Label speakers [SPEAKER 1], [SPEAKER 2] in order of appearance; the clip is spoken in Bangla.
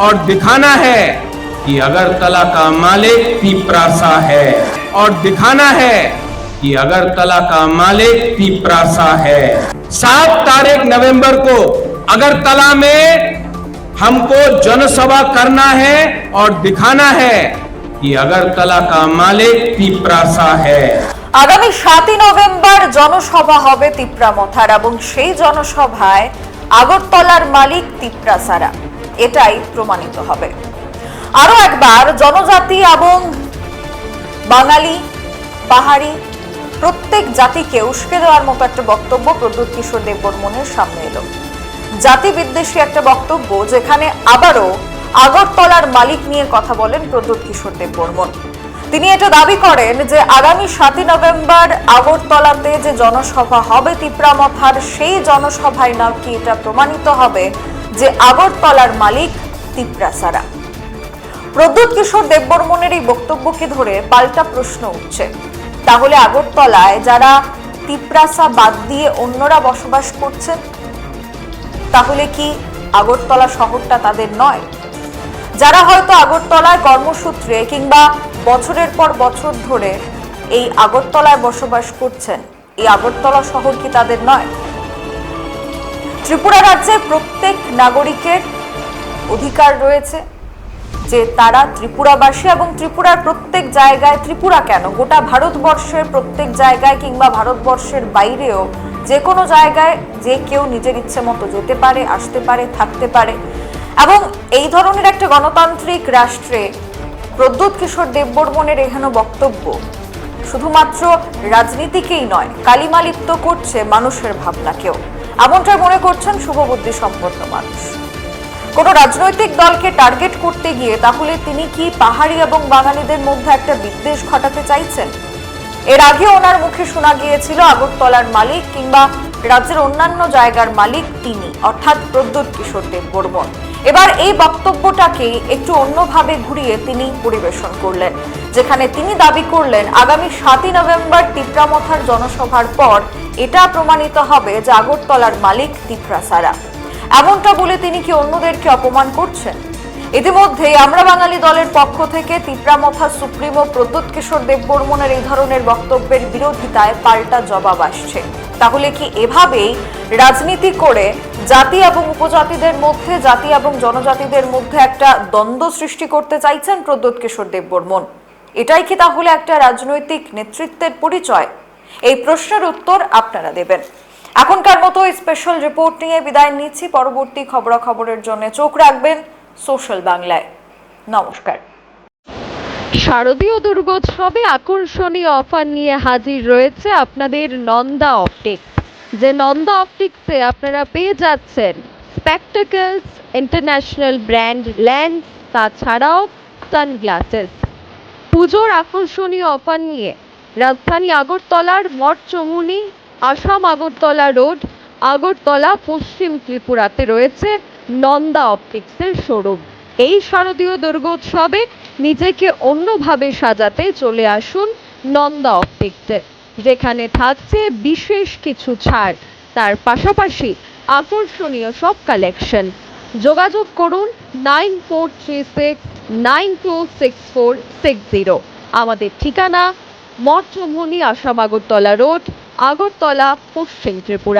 [SPEAKER 1] और दिखाना है कि अगरतला का मालिक पिपरासा है और दिखाना है कि अगरतला का मालिक पिपरासा है सात तारीख नवंबर को अगरतला में हमको जनसभा करना है और दिखाना है कि अगरतला का मालिक पिपरासा है
[SPEAKER 2] আগামী সাতই নভেম্বর জনসভা হবে তিপ্রামথার এবং সেই জনসভায় আগরতলার মালিক তিপ্রাসারা এটাই প্রমাণিত হবে। আরও একবার, জনজাতি এবং বাঙালি, পাহাড়ি, প্রত্যেক জাতিকে উস্কে দেওয়ার মতো একটা বক্তব্য প্রদ্যুৎ কিশোর দেববর্মনের সামনে এলো। জাতি বিদ্বেষী একটা বক্তব্য যেখানে আবারও আগরতলার মালিক নিয়ে কথা বলেন প্রদ্যুৎ কিশোর দেববর্মন তিনি এটা দাবি করেন যে আগামী সাতই নভেম্বর আগরতলাতে যে জনসভা হবে, তিপ্রামথার সেই জনসভায় নাকি এটা প্রমাণিত হবে যে আগরতলার মালিক তিপ্রাসারা প্রদ্যুৎ কিশোর দেববর্মনের এই বক্তব্যকে ধরে পাল্টা প্রশ্ন উঠছে। তাহলে আগরতলায় যারা তিপ্রাসা বাদ দিয়ে অন্যরা বসবাস করছেন তাহলে কি আগরতলা শহরটা তাদের নয়? যারা হয়তো আগরতলায় কর্মসূত্রে কিংবা বছরের পর বছর ধরে এই আগরতলায় বসবাস করছেন, এই আগরতলা শহর কি তাদের নয়? ত্রিপুরা রাজ্যে প্রত্যেক নাগরিকের অধিকার রয়েছে যে তারা ত্রিপুরাবাসী এবং ত্রিপুরার প্রত্যেক জায়গায়, ত্রিপুরা কেন? গোটা ভারতবর্ষের প্রত্যেক জায়গায় কিংবা ভারতবর্ষের বাইরেও যে কোনো জায়গায় যে কেউ নিজের ইচ্ছে মতো যেতে পারে, আসতে পারে, থাকতে পারে। এবং এই ধরনের একটা গণতান্ত্রিক রাষ্ট্রে প্রদ্যুৎ কিশোর দেববর্মনের এখানে বক্তব্য শুধুমাত্র রাজনীতিকেই নয় কালিমালিপ্ত করছে মানুষের ভাবনাকেও। এমনটাই মনে করছেন শুভবুদ্ধি সম্পন্ন মানুষ। কোন রাজনৈতিক দলকে টার্গেট করতে গিয়ে তাহলে তিনি কি পাহাড়ি এবং বাঙালিদের মধ্যে একটা বিদ্বেষ ঘটাতে চাইছেন? এর আগে ওনার মুখে শোনা গিয়েছিল আগরতলার মালিক কিংবা রাজ্যের অন্যান্য জায়গার মালিক তিনি, অর্থাৎ প্রদ্যুৎ কিশোর দেব বর্মন। এবার এই বক্তব্যটাকে একটু অন্যভাবে ঘুরিয়ে তিনি পরিবেশন করলেন, যেখানে তিনি দাবি করলেন, আগামী সাতই নভেম্বর তিপ্রামথার জনসভার পর এটা প্রমাণিত হবে যে আগরতলার মালিক তিপ্রাসারা এমনটা বলে তিনি কি অন্যদেরকে অপমান করছেন? ইতিমধ্যে আমরা বাঙালি দলের পক্ষ থেকে তিপ্রামথা সুপ্রিমো প্রদ্যুৎ কিশোর দেববর্মনের এই ধরনের বক্তব্যের বিরোধিতায় পাল্টা জবাব আসছে। তাহলে কি এভাবেই রাজনীতি করে জাতি এবং উপজাতিদের মধ্যে, জাতি এবং জনজাতিদের মধ্যে একটা দ্বন্দ্ব সৃষ্টি করতে চাইছেন প্রদ্যুৎ কিশোর দেববর্মন? এটাই কি তাহলে একটা রাজনৈতিক নেতৃত্বের পরিচয়? এই প্রশ্নের উত্তর আপনারা দেবেন। এখনকার মতো স্পেশাল রিপোর্ট নিয়ে বিদায় নিচ্ছি। পরবর্তী খবরাখবরের জন্য চোখ রাখবেন সোশ্যাল বাংলায়। নমস্কার।
[SPEAKER 3] শারদীয় দুর্গোৎসবে আকর্ষণীয় অফার নিয়ে হাজির রয়েছে আপনাদের নন্দা অপটিক্স যে নন্দা অপটিক্সে আপনারা পেয়ে যাচ্ছেন স্পেকটাকলস ইন্টারন্যাশনাল ব্র্যান্ড লেন্স তাছাড়াও সানগ্লাসেস পুজোর আকর্ষণীয় অফার নিয়ে রাজধানী আগরতলার মঠ চমুনি, আসাম আগরতলা রোড, আগরতলা পশ্চিম ত্রিপুরাতে রয়েছে নন্দা অপটিক্সের শোরুম। এই শারদীয় দুর্গোৎসবে নিজেকে অন্যভাবে সাজাতে চলে আসুন নন্দা অপটিক্সে, যেখানে থাকছে বিশেষ কিছু ছাড়। তার পাশাপাশি আকর্ষণীয় সব কালেকশন যোগাযোগ করুন nine four three six, nine two six four six zero. আমাদের ঠিকানা মঠচমুনি আসাম আগরতলা রোড, আগরতলা, পশ্চিম ত্রিপুরা।